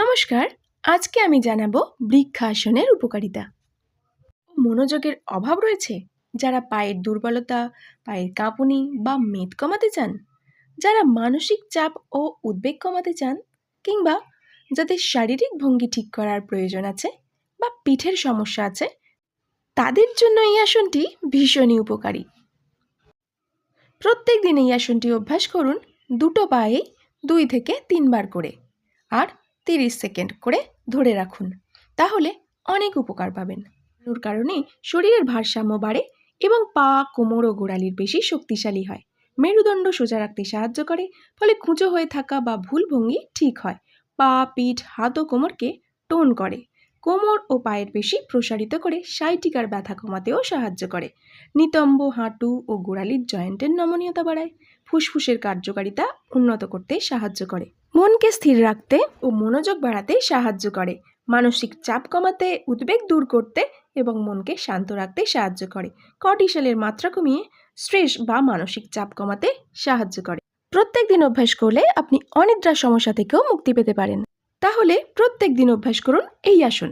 নমস্কার, আজকে আমি জানাব বৃক্ষাসনের উপকারিতা। মনোযোগের অভাব রয়েছে যারা পায়ের দুর্বলতা, পায়ের কাঁপুনি বা মেদ কমাতে চান, যারা মানসিক চাপ ও উদ্বেগ কমাতে চান, কিংবা যাদের শারীরিক ভঙ্গি ঠিক করার প্রয়োজন আছে বা পিঠের সমস্যা আছে, তাদের জন্য এই আসনটি ভীষণই উপকারী। প্রত্যেক দিন এই আসনটি অভ্যাস করুন দুটো পায়ে দুই থেকে তিনবার করে, আর তিরিশ সেকেন্ড করে ধরে রাখুন। তাহলে অনেক উপকার পাবেন। ওর কারণে শরীরের ভারসাম্য বাড়ে এবং পা, কোমর ও গোড়ালির বেশি শক্তিশালী হয়। মেরুদণ্ড সোজা রাখতে সাহায্য করে, ফলে কুঁচো হয়ে থাকা বা ভুল ভঙ্গি ঠিক হয়। পা, পিঠ, হাত ও কোমরকে টোন করে। কোমর ও পায়ের পেশি প্রসারিত করে সাইটিকার ব্যথা কমাতেও সাহায্য করে। নিতম্ব, হাঁটু ও গোড়ালির জয়েন্টের নমনীয়তা বাড়ায়। ফুসফুসের কার্যকারিতা উন্নত করতে সাহায্য করে। মনকে স্থির রাখতে ও মনোযোগ বাড়াতে সাহায্য করে। মানসিক চাপ কমাতে, উদ্বেগ দূর করতে এবং মনকে শান্ত রাখতে সাহায্য করে। কর্টিসলের মাত্রা কমিয়ে স্ট্রেস বা মানসিক চাপ কমাতে সাহায্য করে। প্রত্যেক দিন অভ্যাস করলে আপনি অনিদ্রা সমস্যা থেকেও মুক্তি পেতে পারেন। তাহলে প্রত্যেক দিন অভ্যাস করুন এই আসন।